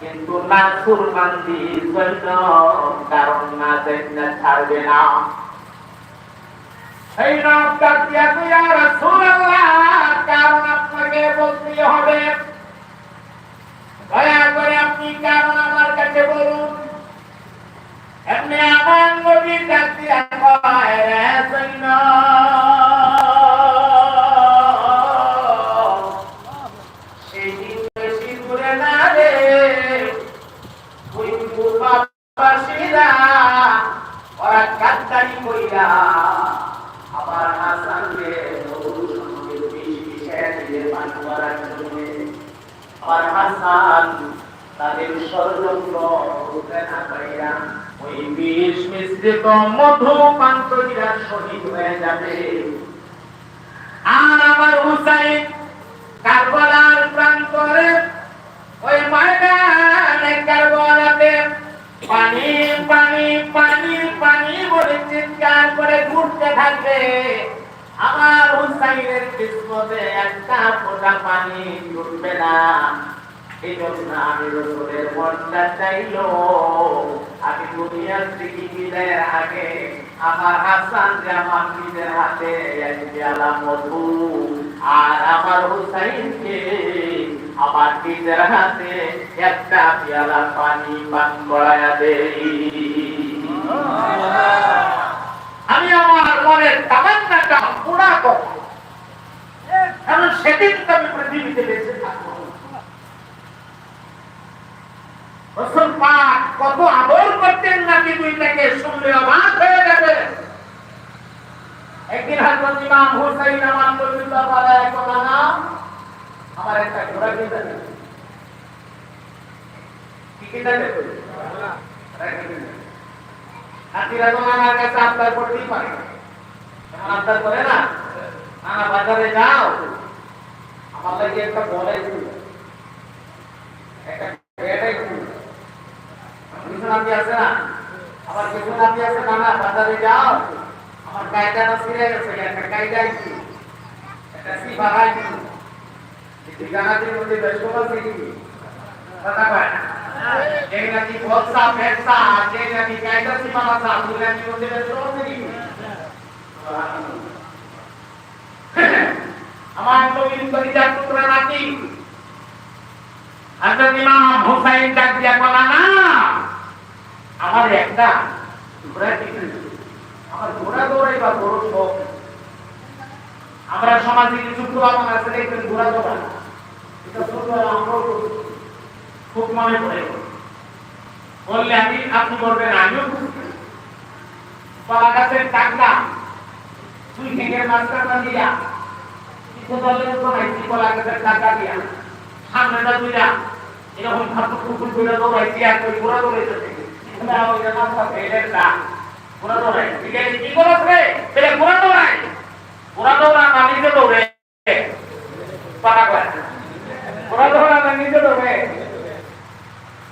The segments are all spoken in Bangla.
কিন্তু না সুরমান্দি কারণ না। দেখলে ছাড়বে না। কারণ আপনাকে বলতে হবে। দয়া করে আপনি কারণ আমার কাছে বলুন? এমনি আমার নবী কয় আমার হুসাইন কারবালার প্রান্তরে ওই পানি পানি পানি পানি বলে চিৎকার করে ঘুরতে থাকবে আমার হুসাইনের কিসমতে একটা ফোঁটা পানি জুটবে না। এই জন্য আমি রসুলের চাইলো। আমি দুনিয়ার বিদায়ের আগে আমার হাসান যে আমার নিজের হাতে এক পেয়ালা মধু আর আমার হুসাইনকে আমার নিজের হাতে একটা পেয়ালা পানি পান করাইয়া দেই। আমি আমার মনের তামান্নাটা পুরা করব। কারণ সেদিন তো আমি পৃথিবীতে বেঁচে থাকব। কত আদর করতেন নাকি দুইটাকে শুনলে অবাক হয়ে যাবে। একদিন হযরত ইমাম হুসাইন আমার নবীল্লাহ বলে আমার একটা ঘোড়া কিনতে কি হাতিরা তো আমার করে না নানা বাজারে যাও। আমার লাগে একটা বলে আছে না? আবার কিছু নামি আছে, নানা, বাজারে যাও। আমার কায়দা না ছিঁড়ে গেছে, একটা কায়দা কি সি বাড়াই ঠিকানাটির মধ্যে কি কথা না। আমার একটা ঘোড়া আমার ঘোড়া দৌড়াইবা বড় শখ আমরা সমাজে কিছু পুরাতন আছে, দেখবেন ঘোড়া দৌড়া এটা ছোটবেলা আমরাও। খুব মনে পড়ে। বললে, আমি আপনি বলবেন, আমিও। কলা গাছের টাকলা দুই ঠেকের মাঝখানটা দিয়া, কিছু দলের উপর কলা দৌড়া না, নিজে দৌড়ে। পাকা করে ঘোড়া দৌড়া না, নিজে দৌড়ে।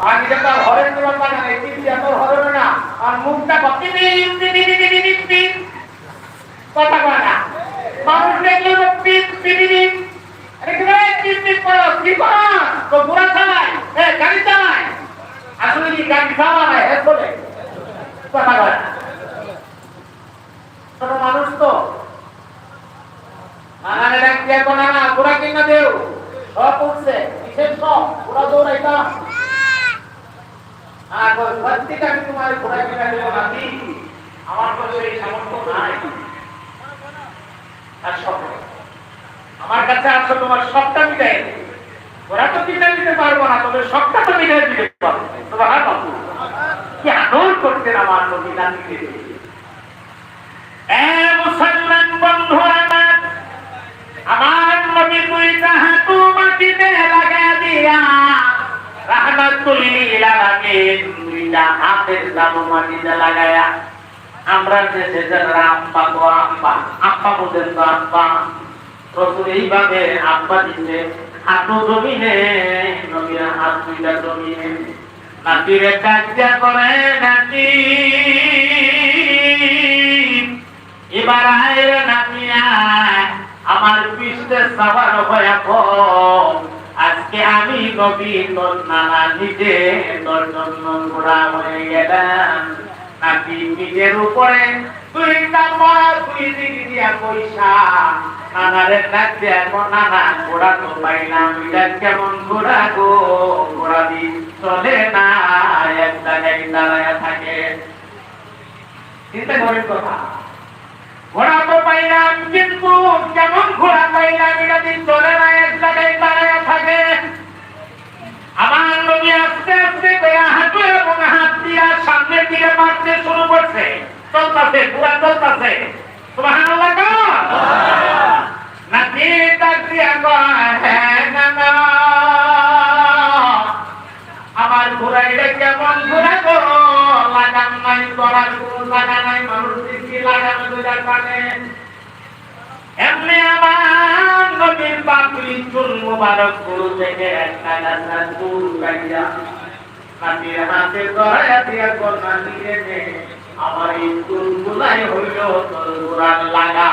আর এটা তার হরেন দেওয়ার লাগে না এই টিভি এত হরেন না। আর মুখটা দিন কথা কয় না। মানুষ দেখলে পিপ পিপি দিন আরে কি রে পিপ পিপ করো? কি করো তো বুড়া চালায় এ, গাড়ি চালায় আসলে কি গাড়ি চালায় এ, বলে। কথা কয় না। ছোট মানুষ তো। ডাক কোনা দেও কিসের সব বুড়া দৌড়াইতা এখন প্রত্যেক আমি তোমার আমার কাছে এই সামর্থ্য তোমার সবটা মিটাই ওরা তো মিটাই দিতে পারব না তবে সবটা তো মিটাই দিতে পারব কি আদর করতেন আমার আমার আমার নবী তুই তাহা তু মাটিতে লাগা দিয়া? রাহমাতুল হাত দুইটা হাতের দামো মাটিতে লাগায়া, আমরা যে যারা আব্বা গো আব্বা আব্বা বলেন তো আব্বা রসুল এইভাবে আব্বা দিতে হাঁটু জমিনে, নবীরা হাত দুইটা জমিনে নাতিরে কাজটা করে নাতি এবার আমার পৃষ্ঠে সাবার হয়ে। আজকে আমি নবী নানা নিজে তোর জন্য ঘোড়া হয়ে গেলাম। নাকি নিজের উপরে তুই তারপর তুই দিক দিয়া পয়সা ঘোড়া তো পাইলাম। কেমন ঘোড়া গো চলে না, এক থাকে। ঘোড়া তো পাইলাম, কিন্তু ঘোড়া গো লাগাম নাই করার কোনো লাগা নাই, মানুষ দিকে লাগানো দুটা কানে। এমনি আমার নবীর পাপড়ি চুল মুবারক গুরু থেকে একটা গাছা চুল কাটিয়া নাতির হাতে ধরা দিয়া কন্যা এই চুল গুলাই হইল তোর ঘোড়ার লাগা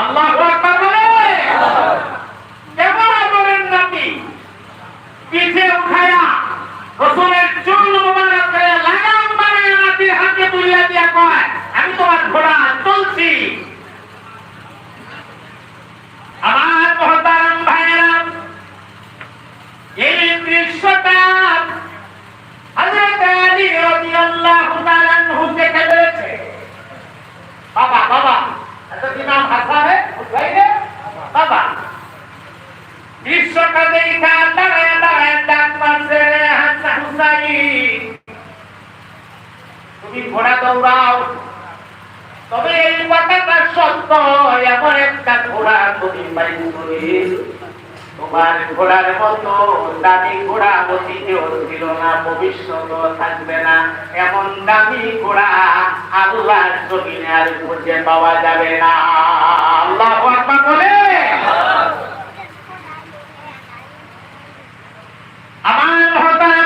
আল্লাহ আকবার বলে কেমন করেন নাতি পিঠে উঠায়া রসুলের চুল মোবারক করে লাগাম মানে নাতির হাতে তুলিয়া দিয়া কয় আমি তোমার ঘোড়া চলছি আমার মহতারাম ভাইয়েরা এই দৃশ্যটা হযরত আলী রাদিয়াল্লাহু তাআলা আনহু দেখে ফেলেছে বাবা বাবা এটা কি নাম হাসান হুসাইন বাবা দৃশ্যটা দেখা দাঁড়ায় দাঁড়ায় ডাক মারছে রে হাসান হুসাইন তুমি ঘোড়া দৌড়াও। তবে এই কথাটা সত্য, এমন একটা ঘোড়া তুমি পাইনি তোমার ঘোড়ার মতো দামি ঘোড়া অতীতেও ছিল না ভবিষ্যৎ থাকবে না। এমন দামি ঘোড়া আল্লাহর জমিনে আর খুঁজে পাওয়া যাবে না। আল্লাহ বলে। আমার মহতারাম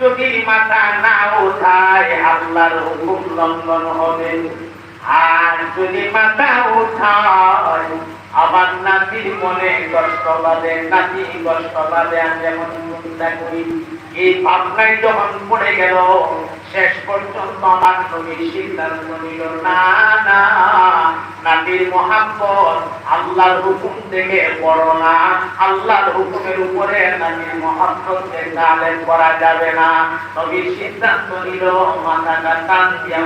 যদি মাথা না উঠায়, আল্লাহর হুকুম লঙ্ঘন হবে। আর যদি মাথা উঠায়, আমার নাতির মনে কষ্ট বাদে নাতি কষ্ট বাদে আমি যেমন চিন্তা করি। এই ভাবনায় যখন পড়ে গেল শেষ পর্যন্ত আমার নবী সিদ্ধান্ত না আল্লাহর হুকুম থেকে বড় না আল্লাহর হুকুমের উপরে করা যাবে না। সিদ্ধান্ত নিল, মাথাটা দিয়া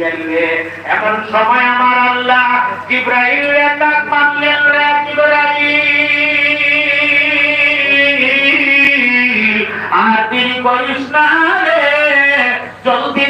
ফেলবে এমন সময় আমার আল্লাহ রে জিব্রাইল! আর তিনি করিস না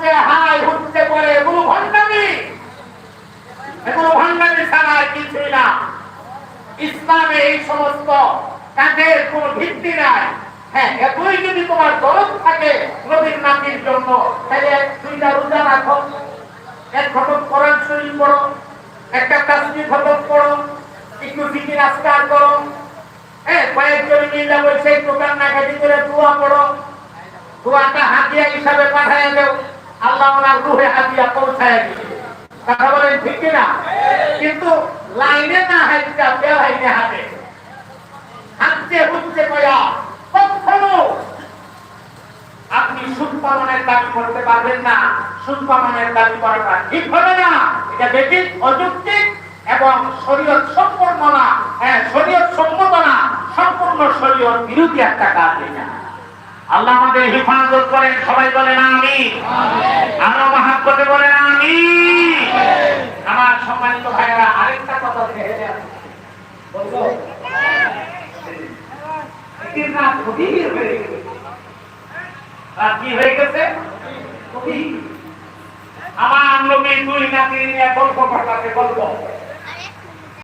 হাঁটছে হাই হুটতে করে এগুলো ভণ্ডামি? এগুলো ভণ্ডামি ছাড়া না। ইসলামে এই সমস্ত কাজের কোন ভিত্তি নাই। হ্যাঁ এতই যদি তোমার দরদ থাকে নবীর নাতির জন্য, তাহলে দুইটা রোজা রাখো। এক ঘটক কোরআন শরীফ পড়ো, একটা তাসবিহ খতম করো, একটু জিকির, আজকার করো। হ্যাঁ কয়েকজন মিলে বলছে একটু কান্নাকাটি করে দোয়া পড়ো। দোয়াটা হাতিয়া হিসাবে পাঠায় দেও। আল্লাহ ওনার রুহে হাতিয়া পৌঁছায় দিবে কথা বলেন ঠিক কিনা? কিন্তু লাইনে না হাইটা বেল হাইনে হাতে হাঁটতে হুঁচতে কয়া, কখনো আপনি সুদ পালনের দাবি করতে পারবেন না। সুদ পালনের দাবি করাটা ঠিক হবে না। এটা বেঠিক অযৌক্তিক এবং শরীয়ত সম্পূর্ণ না। হ্যাঁ শরীয়ত সম্মত না। সম্পূর্ণ শরীয়ত বিরোধী একটা কাজ এটা আল্লাহ আমাদের হেফাজত করেন সবাই বলেন আমি আরও মহাব্বতে বলেন আমি আমার সম্মানিত ভাইয়েরা আরেকটা কথা ছেড়ে গভীর হয়ে গেছে। কি হয়ে গেছে? আমার নবী দুই নাতি নিয়ে গল্প ঘটাতে গল্প।